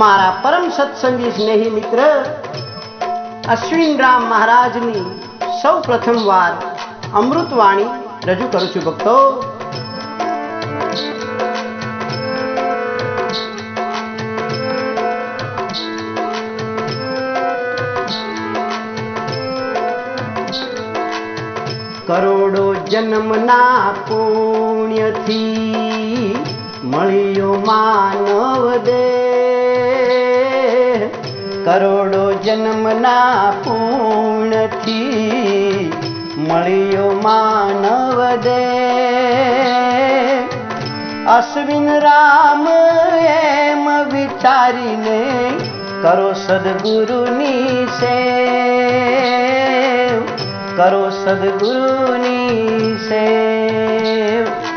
મારા પરમ સત્સંગી સ્નેહી મિત્ર અશ્વિન રામ મહારાજની સૌ પ્રથમ વાર અમૃતવાણી રજૂ કરું છું ભક્તો કરોડો જન્મના પુણ્યથી મળ્યો માનવ દેહ કરોડો જન્મના પૂર્ણથી મળ્યો માનવ દે અશ્વિન રામ એમ વિચારીને કરો સદગુરુની સે કરો સદગુરુની સેવ.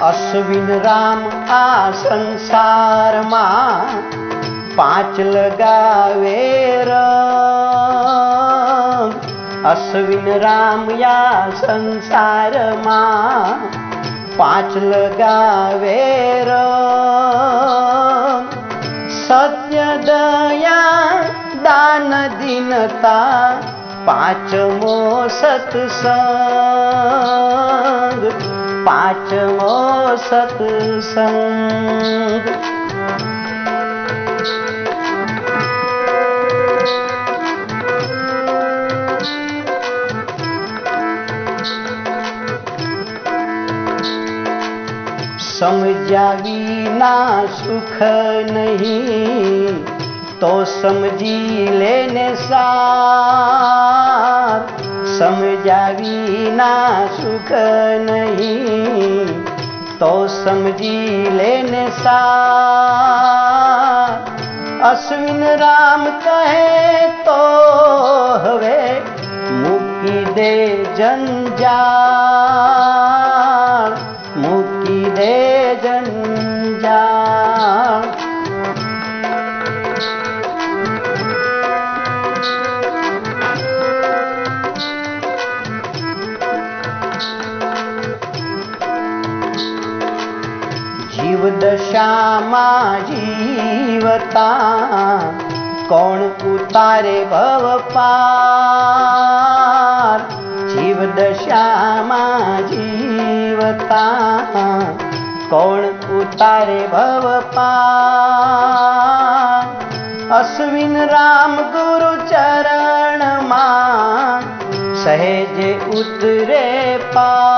અશ્વિન રામ આ સંસારમાં પાંચ લગાવે અશ્વિન રામ યા સંસારમાં પાંચ લગાવે સત્ય દયા દાન દિનતા પાંચમો સત્સંગ. पाँचमो सत्संग। समझावी ना सुख नहीं तो समझी लेने सा। सुख नहीं तो समझी लेने सा। अश्विन राम कहे तो हवे जामुक्ति दे जीवदशा मा जीवता कौन उतारे भव पार जीवदशा मा जीवता कौन उतारे भव पार अश्विन राम गुरु चरण मा सहजे उतरे पार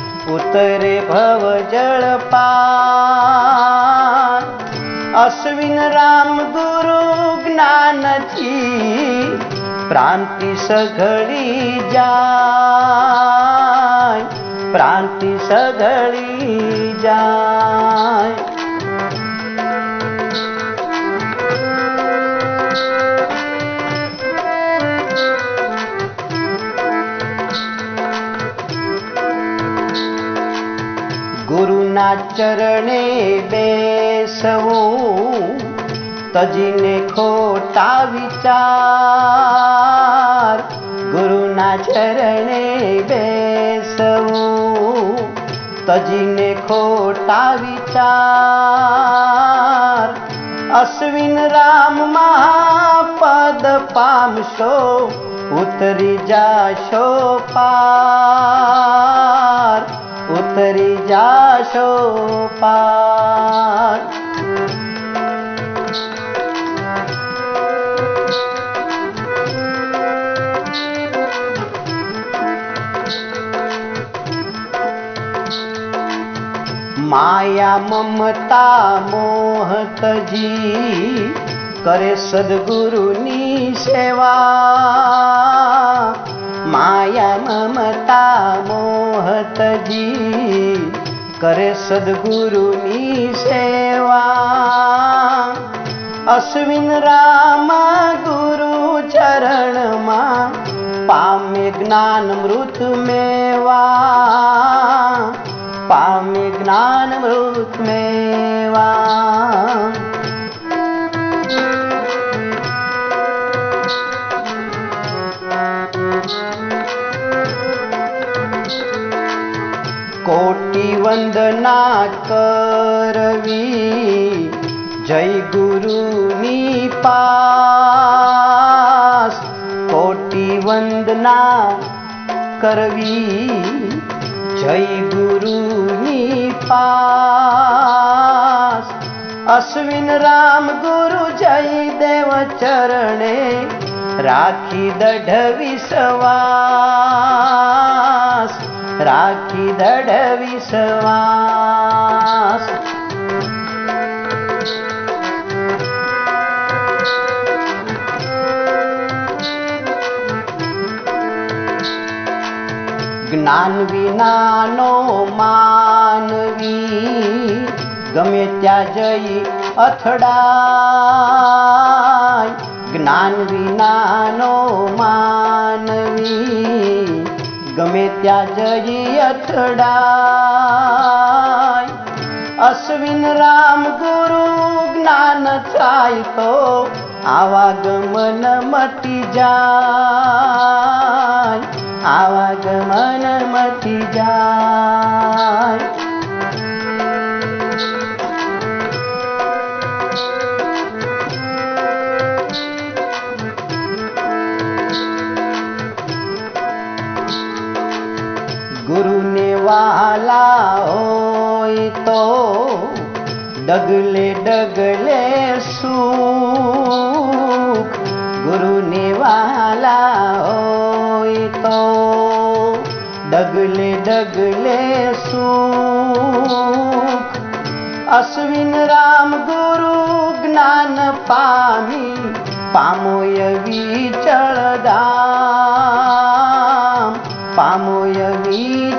उतरे भव जल अश्विन राम गुरु ज्ञान जी प्रांति सघड़ी जाय। प्रांति सघड़ी जाय। ચરણે બેસવું, તજીને ખોટા વિચાર. ગુરુના ચરણે બેસવું, તજીને ખોટા વિચાર. અશ્વિન રામ મહાપદ પામશો, ઉતરી જાશો પાર. ઉતરી જાશો પાર. માયા મમતા મોહતજી કરે સદગુરુની સેવા. માયા મમતા મોહતજી કરે સદગુરુની સેવા. અશ્વિન રામા ગુરુ ચરણમાં પામે જ્ઞાન મૃત મેવા. પામે જ્ઞાન મૃત મેવા. વંદના કરવી જય ગુરુની પાસ કોટી વંદના કરવી જય ગુરુની પાસ અશ્વિન રામ ગુરુ જય દેવ ચરણે રાખી દઢ વિશ્વાસ રાખી દડ વિશ્વાસ જ્ઞાન વિનાનો માનવી ગમે ત્યાં જઈ અથડાય. જ્ઞાન વિનાનો માનવી ગમે ત્યાં જઈ અથડાય. અશ્વિન રામ ગુરુ જ્ઞાન થાય તો આવાગમન મટી જાય. આવાગમન મટી જાય. गुरुनिवाला होय तो डगले डगले सुख। सू होय तो डगले डगले सुख। अश्विन राम गुरु ज्ञान पामी पामोय विचळदा पामोयवी वी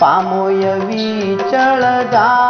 पामोयवी पामय